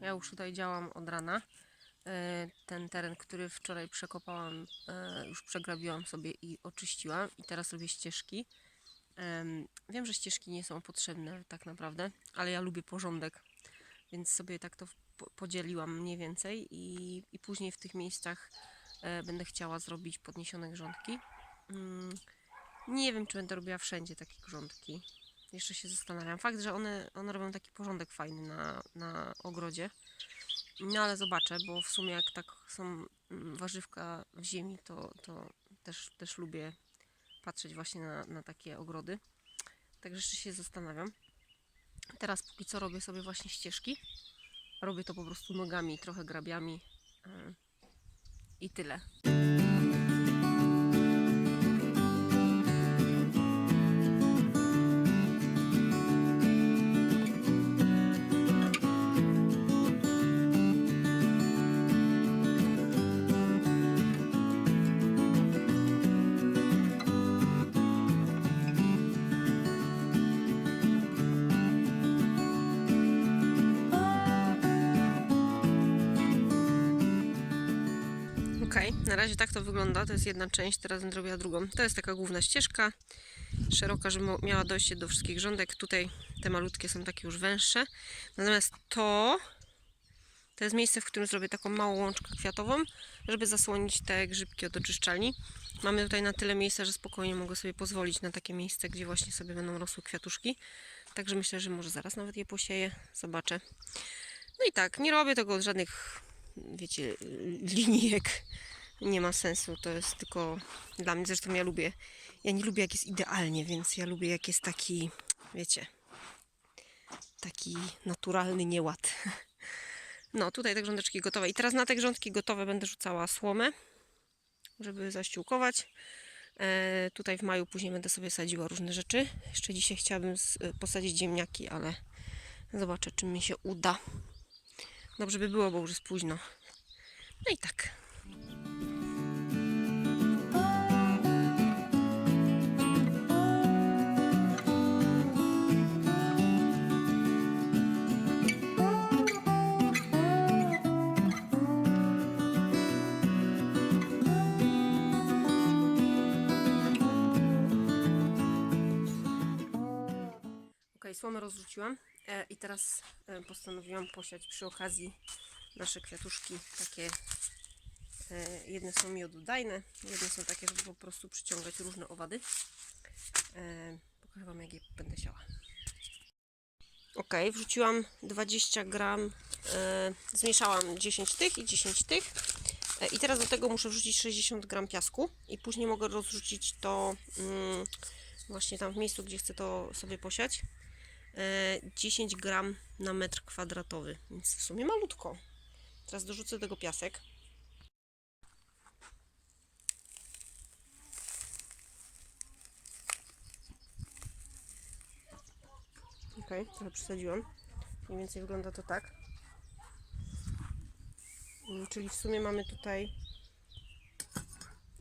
Ja już tutaj działam od rana. E, Ten teren, który wczoraj przekopałam, e, już przegrabiłam sobie i oczyściłam. I teraz robię ścieżki. Em, Wiem, że ścieżki nie są potrzebne tak naprawdę, ale ja lubię porządek, więc sobie tak to po- podzieliłam mniej więcej i, i później w tych miejscach e, będę chciała zrobić podniesione grządki. Mm, Nie wiem, czy będę robiła wszędzie takie grządki. Jeszcze się zastanawiam. Fakt, że one, one robią taki porządek fajny na, na ogrodzie. No ale zobaczę, bo w sumie jak tak są mm, warzywka w ziemi, to, to też, też lubię patrzeć właśnie na, na takie ogrody. Także jeszcze się zastanawiam. Teraz póki co robię sobie właśnie ścieżki. Robię to po prostu nogami, trochę grabiami yy, i tyle. Okej, na razie tak to wygląda. To jest jedna część, teraz będę robiła drugą. To jest taka główna ścieżka, szeroka, żeby miała dojście do wszystkich rządek. Tutaj te malutkie są takie już węższe. Natomiast to, to jest miejsce, w którym zrobię taką małą łączkę kwiatową, żeby zasłonić te grzybki od oczyszczalni. Mamy tutaj na tyle miejsca, że spokojnie mogę sobie pozwolić na takie miejsce, gdzie właśnie sobie będą rosły kwiatuszki. Także myślę, że może zaraz nawet je posieję. Zobaczę. No i tak, nie robię tego od żadnych, wiecie, linijek. Nie ma sensu, to jest tylko dla mnie. Zresztą ja lubię, ja nie lubię jak jest idealnie, więc ja lubię jak jest taki, wiecie, taki naturalny nieład. No, tutaj te grządeczki gotowe. I teraz na te grządki gotowe będę rzucała słomę, żeby zaściółkować. E, tutaj w maju później będę sobie sadziła różne rzeczy. Jeszcze dzisiaj chciałabym posadzić ziemniaki, ale zobaczę, czy mi się uda. Dobrze by było, bo już jest późno. No i tak. Ok, słomę rozrzuciłam i teraz e, postanowiłam posiać przy okazji nasze kwiatuszki. Takie e, jedne są miododajne, jedne są takie, żeby po prostu przyciągać różne owady. E, pokażę Wam, jak je będę siała. Ok, wrzuciłam 20 gram, e, zmieszałam 10 tych i 10 tych. E, I teraz do tego muszę wrzucić 60 gram piasku i później mogę rozrzucić to mm, właśnie tam w miejscu, gdzie chcę to sobie posiać. E, 10 gram na metr kwadratowy, więc w sumie malutko. Teraz dorzucę do tego piasek. Ok, trochę przesadziłam. Mniej więcej wygląda to tak. Mm, Czyli w sumie mamy tutaj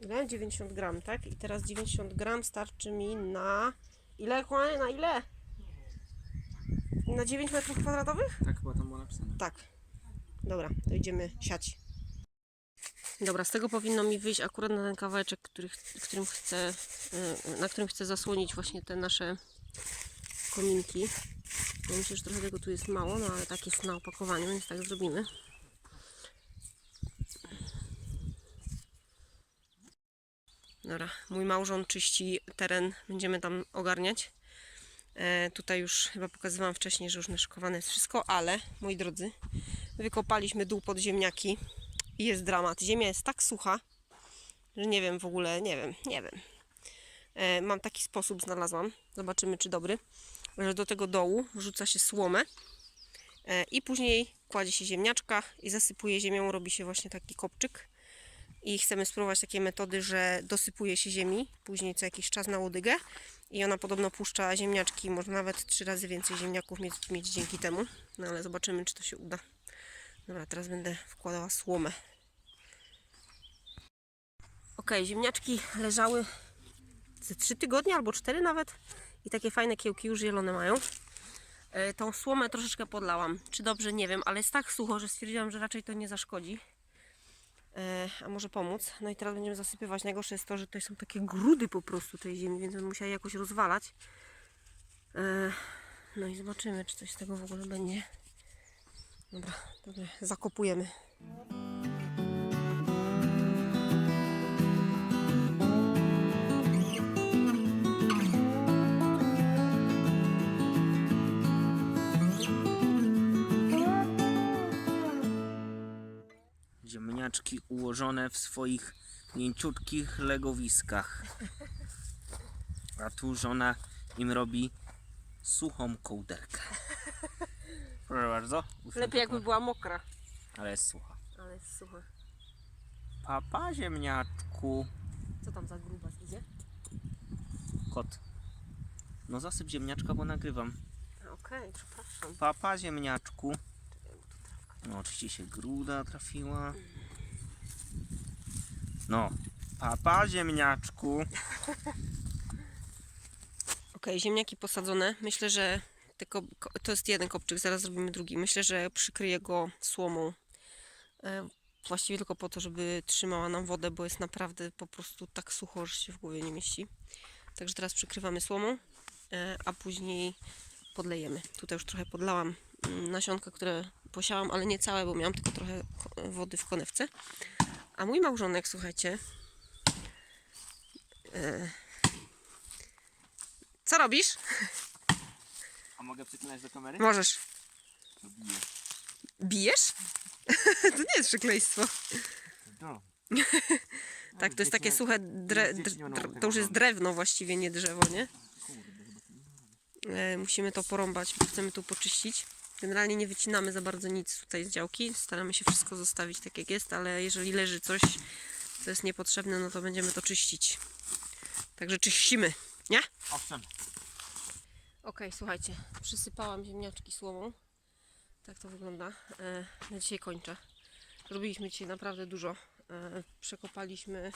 ile? 90 gram, tak? I teraz 90 gram starczy mi na ile? Na ile? Na 9 metrów kwadratowych? Tak chyba tam było napisane. Tak. Dobra, to idziemy siać. Dobra, z tego powinno mi wyjść akurat na ten kawałeczek, który, którym chcę, y, na którym chcę zasłonić właśnie te nasze kominki. Ja myślę, że trochę tego tu jest mało, no ale tak jest na opakowaniu, więc tak zrobimy. Dobra, mój małżon czyści teren, będziemy tam ogarniać. E, tutaj już chyba pokazywałam wcześniej, że już naszykowane jest wszystko, ale moi drodzy, wykopaliśmy dół pod ziemniaki i jest dramat. Ziemia jest tak sucha, że nie wiem w ogóle, nie wiem, nie wiem. E, mam taki sposób, znalazłam, zobaczymy czy dobry, że do tego dołu wrzuca się słomę e, i później kładzie się ziemniaczka i zasypuje ziemią, robi się właśnie taki kopczyk. I chcemy spróbować takiej metody, że dosypuje się ziemi, później co jakiś czas na łodygę i ona podobno puszcza ziemniaczki, może nawet trzy razy więcej ziemniaków mieć, mieć dzięki temu. No ale zobaczymy, czy to się uda. Dobra, teraz będę wkładała słomę. Ok, ziemniaczki leżały ze 3 tygodnie albo 4 nawet i takie fajne kiełki już zielone mają. E, Tą słomę troszeczkę podlałam. Czy dobrze, nie wiem, ale jest tak sucho, że stwierdziłam, że raczej to nie zaszkodzi. E, a może pomóc. No i teraz będziemy zasypywać. Najgorsze jest to, że tutaj są takie grudy po prostu tej ziemi, więc musiała je jakoś rozwalać. E, no i zobaczymy, czy coś z tego w ogóle będzie. Dobra, dobra zakopujemy. Ułożone w swoich mięciutkich legowiskach. A tu żona im robi suchą kołderkę. Proszę bardzo. Lepiej jakby była mokra. Ale jest sucha. Ale jest suche. Papa ziemniaczku. Co tam za gruba idzie? Kot. No zasyp ziemniaczka, bo nagrywam. Okej, przepraszam. Papa ziemniaczku. No oczywiście się gruda trafiła. No. Papa ziemniaczku. Okej, ziemniaki posadzone. Myślę, że tylko, to jest jeden kopczyk, zaraz zrobimy drugi. Myślę, że przykryję go słomą. E, właściwie tylko po to, żeby trzymała nam wodę, bo jest naprawdę po prostu tak sucho, że się w głowie nie mieści. Także teraz przykrywamy słomą, e, a później podlejemy. Tutaj już trochę podlałam mm, nasionka, które posiałam, ale nie całe, bo miałam tylko trochę wody w konewce. A mój małżonek, słuchajcie, e, co robisz? A mogę przyklinać do kamery? Możesz. Biję. Bijesz? to nie jest przekleństwo. No. Tak, to jest takie suche, dre, to już jest drewno właściwie, nie drzewo, nie? E, musimy to porąbać, bo chcemy tu poczyścić. Generalnie nie wycinamy za bardzo nic tutaj z działki. Staramy się wszystko zostawić tak jak jest, ale jeżeli leży coś, co jest niepotrzebne, no to będziemy to czyścić. Także czyścimy, nie? Owszem. Okej, słuchajcie, przysypałam ziemniaczki słomą. Tak to wygląda. E, na dzisiaj kończę. Zrobiliśmy dzisiaj naprawdę dużo. E, przekopaliśmy,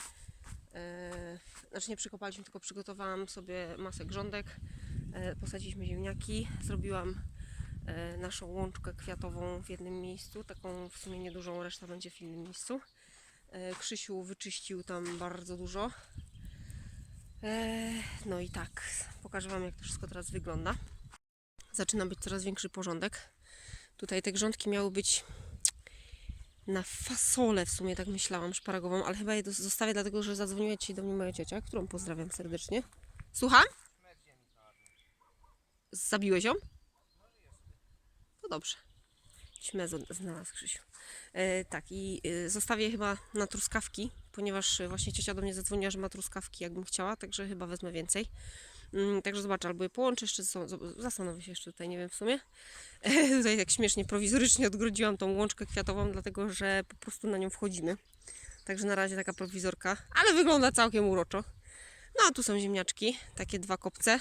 e, znaczy nie przekopaliśmy, tylko przygotowałam sobie masę grządek. E, posadziliśmy ziemniaki. Zrobiłam naszą łączkę kwiatową w jednym miejscu, taką w sumie niedużą, reszta będzie w innym miejscu. E, Krzysiu wyczyścił tam bardzo dużo. Eee, No i tak, pokażę Wam jak to wszystko teraz wygląda. Zaczyna być coraz większy porządek. Tutaj te grządki miały być na fasolę w sumie, tak myślałam, szparagową, ale chyba je zostawię dlatego, że zadzwoniła dzisiaj do mnie moja ciocia, którą pozdrawiam serdecznie. Słucham? Zabiłeś ją? No dobrze. Śmę z- znalazł Krzysiu. E, tak, i e, zostawię chyba na truskawki, ponieważ e, właśnie ciocia do mnie zadzwoniła, że ma truskawki, jakbym chciała, także chyba wezmę więcej. Mm, także zobaczę, albo je połączę jeszcze, zob- zastanowię się jeszcze tutaj, nie wiem w sumie. E, tutaj tak śmiesznie, prowizorycznie odgrodziłam tą łączkę kwiatową, dlatego że po prostu na nią wchodzimy. Także na razie taka prowizorka, ale wygląda całkiem uroczo. No a tu są ziemniaczki, takie dwa kopce.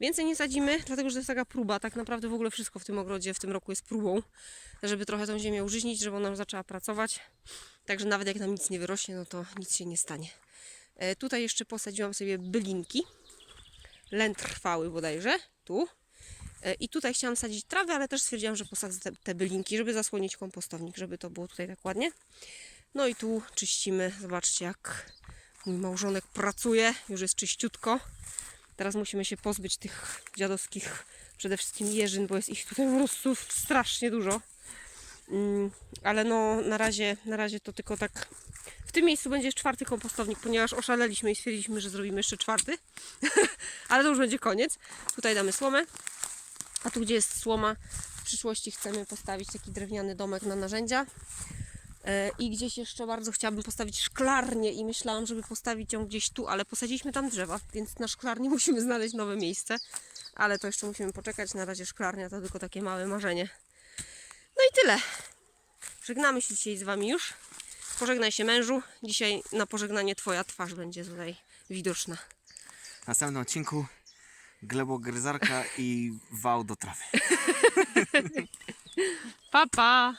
Więcej nie sadzimy, dlatego że to jest taka próba. Tak naprawdę w ogóle wszystko w tym ogrodzie w tym roku jest próbą, żeby trochę tą ziemię użyźnić, żeby ona zaczęła pracować. Także nawet jak nam nic nie wyrośnie, no to nic się nie stanie. E, tutaj jeszcze posadziłam sobie bylinki. Lęd trwały bodajże, tu. E, I tutaj chciałam sadzić trawę, ale też stwierdziłam, że posadzę te, te bylinki, żeby zasłonić kompostownik, żeby to było tutaj tak ładnie. No i tu czyścimy. Zobaczcie, jak mój małżonek pracuje. Już jest czyściutko. Teraz musimy się pozbyć tych dziadowskich, przede wszystkim jeżyn, bo jest ich tutaj po strasznie dużo. Mm, ale no na razie, na razie to tylko tak. W tym miejscu będzie czwarty kompostownik, ponieważ oszaleliśmy i stwierdziliśmy, że zrobimy jeszcze czwarty. ale to już będzie koniec. Tutaj damy słomę. A tu gdzie jest słoma, w przyszłości chcemy postawić taki drewniany domek na narzędzia. E, I gdzieś jeszcze bardzo chciałabym postawić szklarnię i myślałam, żeby postawić ją gdzieś tu, ale posadziliśmy tam drzewa, więc na szklarnię musimy znaleźć nowe miejsce. Ale to jeszcze musimy poczekać. Na razie szklarnia to tylko takie małe marzenie. No i tyle. Żegnamy się dzisiaj z Wami już. Pożegnaj się mężu. Dzisiaj na pożegnanie Twoja twarz będzie tutaj widoczna. W następnym odcinku glebogryzarka i wał do trawy. Pa, pa!